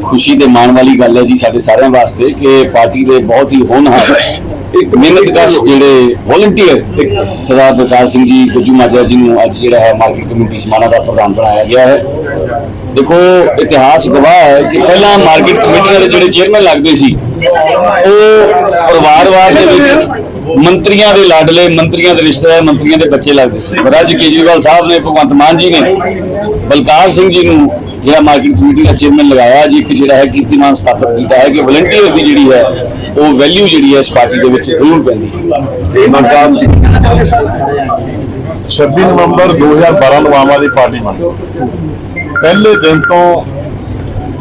ਖੁਸ਼ੀ ਤੇ ਮਾਣ ਵਾਲੀ ਗੱਲ ਹੈ ਜੀ ਸਾਡੇ ਸਾਰਿਆਂ ਵਾਸਤੇ ਕਿ ਪਾਰਟੀ ਦੇ ਬਹੁਤ ਹੀ ਹੋਣਹਾਰ ਇੱਕ ਮਿਹਨਤਕਸ਼ ਜਿਹੜੇ ਵੋਲੰਟੀਅਰ ਸਰਦਾਰ ਬਲਕਾਰ ਸਿੰਘ ਜੀ ਗੁੱਜੂ ਮਾਜਰਾ ਜੀ ਨੂੰ ਅੱਜ ਜਿਹੜਾ ਹੈ ਮਾਰਕੀਟ ਕਮੇਟੀ ਸਮਾਣਾ ਦਾ ਪ੍ਰਧਾਨ ਬਣਾਇਆ ਗਿਆ ਹੈ। ਦੇਖੋ, ਇਤਿਹਾਸ ਗਵਾਹ ਹੈ ਕਿ ਪਹਿਲਾਂ ਮਾਰਕੀਟ ਕਮੇਟੀਆਂ ਦੇ ਜਿਹੜੇ ਚੇਅਰਮੈਨ ਲੱਗਦੇ ਸੀ, ਉਹ ਪਰਿਵਾਰਵਾਦ ਦੇ ਵਿੱਚ ਮੰਤਰੀਆਂ ਦੇ ਲਾਡਲੇ, ਮੰਤਰੀਆਂ ਦੇ ਰਿਸ਼ਤੇਦਾਰ, ਮੰਤਰੀਆਂ ਦੇ ਬੱਚੇ ਲੱਗਦੇ ਸੀ। ਪਰ ਅੱਜ ਕੇਜਰੀਵਾਲ ਸਾਹਿਬ ਨੇ, ਭਗਵੰਤ ਮਾਨ ਜੀ ਨੇ, ਬਲਕਾਰ ਸਿੰਘ ਜੀ ਨੂੰ ਜਿਹੜਾ ਮਾਰਕੀਟ ਕਮੇਟੀ ਦਾ ਚੇਅਰਮੈਨ ਲਗਾਇਆ ਜੀ ਇੱਕ ਜਿਹੜਾ ਹੈ ਕੀਰਤੀਮਾਨ ਸਥਾਪਿਤ ਕੀਤਾ ਹੈ ਕਿ ਵਲੰਟੀਅਰ ਦੀ ਜਿਹੜੀ ਹੈ ਉਹ ਵੈਲਿਊ ਜਿਹੜੀ ਹੈ ਇਸ ਪਾਰਟੀ ਦੇ ਵਿੱਚ ਜ਼ਰੂਰ ਪੈਂਦੀ ਹੈ। ਮਨਕਾਰ 26 ਨਵੰਬਰ 2012 ਨੂੰ ਆਮ ਆਦਮੀ ਪਾਰਟੀ ਬਣੀ। ਪਹਿਲੇ ਦਿਨ ਤੋਂ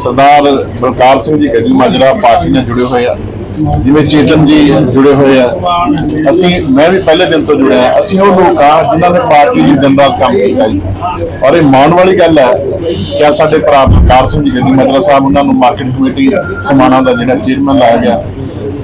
ਸਰਦਾਰ ਬਲਕਾਰ ਸਿੰਘ ਜੀ ਗੱਜੂ ਮਾਜਰਾ ਪਾਰਟੀ ਨਾਲ ਜੁੜੇ ਹੋਏ ਆ। ਜਿਵੇਂ ਚੇਤਨ ਜੀ ਜੁੜੇ ਹੋਏ ਆ। ਅਸੀਂ, ਮੈਂ ਵੀ ਪਹਿਲੇ ਦਿਨ ਤੋਂ ਜੁੜਿਆ ਅਸੀਂ ਉਹ ਲੋਕ ਆ ਜਿਨ੍ਹਾਂ ਨੇ ਪਾਰਟੀ ਦੀ ਦਿਨ ਰਾਤ ਕੰਮ ਕੀਤਾ ਜੀ। ਔਰ ਇਹ ਮਾਣ ਵਾਲੀ ਗੱਲ ਹੈ ਕਿ ਅੱਜ ਸਾਡੇ ਭਰਾ ਬਲਕਾਰ ਸਿੰਘ ਜੀ ਗੱਜੂ ਮਦਰਾ ਸਾਹਿਬ ਉਹਨਾਂ ਨੂੰ ਮਾਰਕੀਟ ਕਮੇਟੀ ਸਮਾਣਾ ਦਾ ਜਿਹੜਾ ਚੇਅਰਮੈਨ ਲਾਇਆ ਗਿਆ।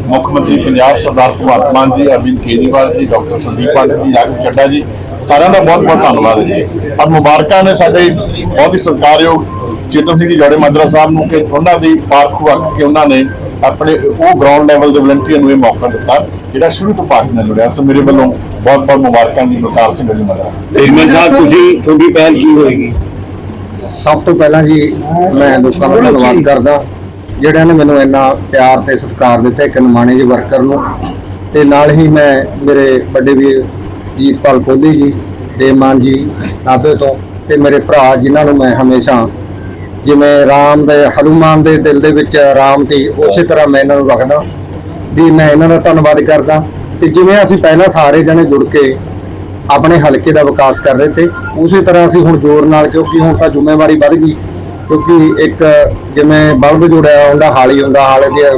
ਮੁੱਖ ਮੰਤਰੀ ਪੰਜਾਬ ਸਰਦਾਰ ਭਗਵੰਤ ਮਾਨ ਜੀ, ਅਰਵਿੰਦ ਕੇਜਰੀਵਾਲ ਜੀ, ਡਾਕਟਰ ਸੰਦੀਪ ਪਾਟਿਲ ਜੀ, ਰਾਘਵ ਚੱਡਾ ਜੀ, ਸਾਰਿਆਂ ਦਾ ਬਹੁਤ ਬਹੁਤ ਧੰਨਵਾਦ ਹੈ ਜੀ। ਔਰ ਮੁਬਾਰਕਾਂ ਨੇ ਸਾਡੇ ਬਹੁਤ ਹੀ ਸਤਿਕਾਰਯੋਗ ਚੇਤਨ ਸਿੰਘ ਜੀ ਜੋੜੇ ਮਦਰਾ ਸਾਹਿਬ ਨੂੰ ਕਿ ਉਹਨਾਂ ਦੀ ਪਾਰਖ ਵਕ ਕੇ ਉਹਨਾਂ ਨੇ ਆਪਣੇ ਉਹ ਗਰਾਊਂਡ ਲੈਵਲ ਦੇ ਵਲੰਟੀਅਰ ਨੂੰ ਇਹ ਮੌਕਾ ਦਿੱਤਾ ਜਿਹੜਾ ਸ਼ੁਰੂ ਤੋਂ ਪਾਰਟੀ ਨਾਲ ਜੁੜਿਆ। ਸੋ ਮੇਰੇ ਵੱਲੋਂ ਬਹੁਤ ਬਹੁਤ ਮੁਬਾਰਕਾਂ ਜੀ ਬਲਕਾਰ ਸਿੰਘ ਜੀ ਮਾਜਰਾ ਚੇਅਰਮੈਨ ਸਾਹਿਬ ਤੁਸੀਂ ਤੁਹਾਡੀ ਪਹਿਲ ਕੀ ਹੋਏਗੀ? ਸਭ ਤੋਂ ਪਹਿਲਾਂ ਜੀ ਮੈਂ ਲੋਕਾਂ ਦਾ ਧੰਨਵਾਦ ਕਰਦਾ ਜਿਹੜਿਆਂ ਨੇ ਮੈਨੂੰ ਇੰਨਾ ਪਿਆਰ ਤੇ ਸਤਿਕਾਰ ਦਿੱਤਾ ਇੱਕ ਨਿਮਾਣੇ ਜੀ ਵਰਕਰ ਨੂੰ। ਤੇ ਨਾਲ ਹੀ ਮੈਂ ਮੇਰੇ ਵੱਡੇ ਵੀਰ ਜੀਤਪਾਲ ਕੋਹਲੀ ਜੀ ਦੇਵਮਾਨ ਜੀ ਨਾਭੇ ਤੋਂ। ਤੇ ਮੇਰੇ ਭਰਾ ਜਿਨ੍ਹਾਂ ਨੂੰ ਮੈਂ ਹਮੇਸ਼ਾ ਜਿਵੇਂ ਰਾਮ ਦੇ, ਹਨੂਮਾਨ ਦੇ ਦਿਲ ਦੇ ਵਿੱਚ ਰਾਮ ਸੀ ਉਸੇ ਤਰ੍ਹਾਂ ਮੈਂ ਇਹਨਾਂ ਨੂੰ ਰੱਖਦਾ, ਵੀ ਮੈਂ ਇਹਨਾਂ ਦਾ ਧੰਨਵਾਦ ਕਰਦਾ। ਤੇ ਜਿਵੇਂ ਅਸੀਂ ਪਹਿਲਾਂ ਸਾਰੇ ਜਣੇ ਜੁੜ ਕੇ ਆਪਣੇ ਹਲਕੇ ਦਾ ਵਿਕਾਸ ਕਰ ਰਹੇ ਤੇ ਉਸੇ ਤਰ੍ਹਾਂ ਅਸੀਂ ਹੁਣ ਜ਼ੋਰ ਨਾਲ, ਕਿਉਂਕਿ ਹੁਣ ਤਾਂ ਜ਼ਿੰਮੇਵਾਰੀ ਵੱਧ ਗਈ, ਕਿਉਂਕਿ ਇੱਕ ਜਿਵੇਂ ਬਲਦ ਜੁੜਿਆ ਹੁੰਦਾ, ਹਾਲੀ ਹੁੰਦਾ, ਹਾਲੇ ਦੇ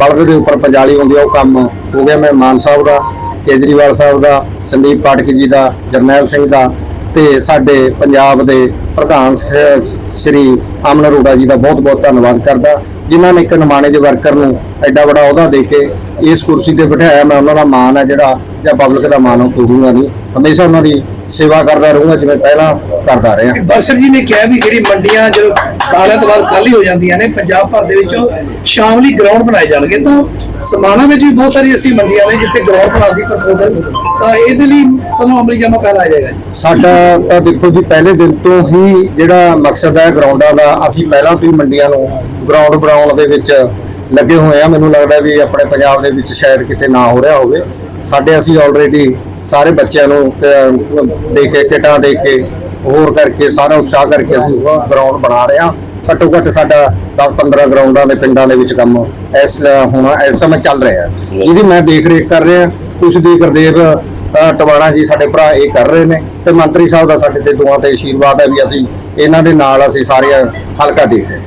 ਬਲਦ ਦੇ ਉੱਪਰ ਪੰਜਾਲੀ ਹੁੰਦੀ ਆ, ਉਹ ਕੰਮ ਹੋ ਗਿਆ। ਮੈਂ ਮਾਨ ਸਾਹਿਬ ਦਾ, ਕੇਜਰੀਵਾਲ ਸਾਹਿਬ ਦਾ, ਸੰਦੀਪ ਪਾਠਕ ਜੀ ਦਾ, ਜਰਨੈਲ ਸਿੰਘ ਦਾ ਤੇ ਸਾਡੇ ਪੰਜਾਬ ਦੇ ਪ੍ਰਧਾਨ ਸ੍ਰੀ ਅਮਨ ਅਰੋੜਾ ਜੀ ਦਾ ਬਹੁਤ ਬਹੁਤ ਧੰਨਵਾਦ ਕਰਦਾ। ਜਿਨ੍ਹਾਂ ਨੇ ਇੱਕ ਨਮਾਣੇ ਦੇ ਵਰਕਰ ਨੂੰ ਐਡਾ ਵੱਡਾ ਅਹੁਦਾ ਦੇ ਕੇ ਇਸ ਕੁਰਸੀ ਤੇ ਬਿਠਾਇਆ। ਮੈਂ ਉਹਨਾਂ ਦਾ ਮਾਣ ਹੈ ਜਿਹੜਾ ਜਾਂ ਪਬਲਿਕ ਦਾ ਮਾਣ ਉਹ ਤੋੜੂਗਾ ਨਹੀਂ ਹਮੇਸ਼ਾ ਉਹਨਾਂ ਦੀ ਸੇਵਾ ਕਰਦਾ ਰਹੂੰਗਾ ਜਿਵੇਂ ਪਹਿਲਾਂ ਕਰਦਾ ਰਿਹਾ। ਬਰਸਰ ਜੀ ਨੇ ਕਿਹਾ ਵੀ ਜਿਹੜੀ ਮੰਡੀਆਂ ਜਦੋਂ ਕਾਲਿਆਂ ਤੋਂ ਬਾਅਦ ਖਾਲੀ ਹੋ ਜਾਂਦੀਆਂ ਨੇ, ਪੰਜਾਬ ਭਰ ਦੇ ਵਿੱਚ ਸ਼ਾਮਲੀ ਗਰਾਊਂਡ ਬਣਾਏ ਜਾਣਗੇ, ਤਾਂ ਸਮਾਣਾ ਵਿੱਚ ਵੀ ਬਹੁਤ ਸਾਰੀ ਅਸੀਂ ਮੰਡੀਆਂ ਨੇ ਜਿੱਥੇ ਗਰਾਊਂਡ ਬਣਾਉਣ ਦੀ ਪ੍ਰਪੋਜ਼ਲ ਤਾਂ ਇਹਦੇ ਲਈ ਤੁਹਾਨੂੰ ਅਮਲੀ ਜਾਮਾ ਪਹਿਲਾਂ ਆ ਜਾਏਗਾ। ਸਾਡਾ ਤਾਂ ਦੇਖੋ ਜੀ, ਪਹਿਲੇ ਦਿਨ ਤੋਂ ਹੀ ਜਿਹੜਾ ਮਕਸਦ ਹੈ ਗਰਾਊਂਡਾਂ ਦਾ ਅਸੀਂ ਪਹਿਲਾਂ ਤੋਂ ਹੀ ਮੰਡੀਆਂ ਨੂੰ ਗਰਾਊਂਡ ਬਣਾਉਣ ਦੇ ਵਿੱਚ ਲੱਗੇ ਹੋਏ ਆ ਮੈਨੂੰ ਲੱਗਦਾ ਵੀ ਆਪਣੇ ਪੰਜਾਬ ਦੇ ਵਿੱਚ ਸ਼ਾਇਦ ਕਿਤੇ ਨਾ ਹੋ ਰਿਹਾ ਹੋਵੇ। ਸਾਡੇ ਅਸੀਂ ਆਲਰੇਡੀ ਸਾਰੇ ਬੱਚਿਆਂ ਨੂੰ ਦੇ ਕੇ, ਕਿਟਾਂ ਦੇ ਕੇ, ਹੋਰ ਕਰਕੇ, ਸਾਰਾ ਉਤਸ਼ਾਹ ਕਰਕੇ ਅਸੀਂ ਗਰਾਊਂਡ ਬਣਾ ਰਹੇ ਹਾਂ। ਘੱਟੋ ਘੱਟ ਸਾਡਾ 10-15 ਗਰਾਊਂਡਾਂ ਦੇ ਪਿੰਡਾਂ ਦੇ ਵਿੱਚ ਕੰਮ ਇਸ ਹੁਣ ਇਸ ਸਮੇਂ ਚੱਲ ਰਿਹਾ। ਹੈ ਜਿਹਦੀ ਮੈਂ ਦੇਖ ਰੇਖ ਕਰ ਰਿਹਾ। ਕੁਛ ਦੀ ਗੁਰਦੇਵ ਟਵਾਣਾ ਜੀ ਸਾਡੇ ਭਰਾ ਇਹ ਕਰ ਰਹੇ ਨੇ ਤੇ ਮੰਤਰੀ ਸਾਹਿਬ ਦਾ ਸਾਡੇ ਤੇ ਦੁਆ ਤੇ ਆਸ਼ੀਰਵਾਦ ਹੈ ਵੀ ਅਸੀਂ ਇਹਨਾਂ ਦੇ ਨਾਲ ਅਸੀਂ ਸਾਰੇ ਹਲਕਾ ਦੇਖ ਰਹੇ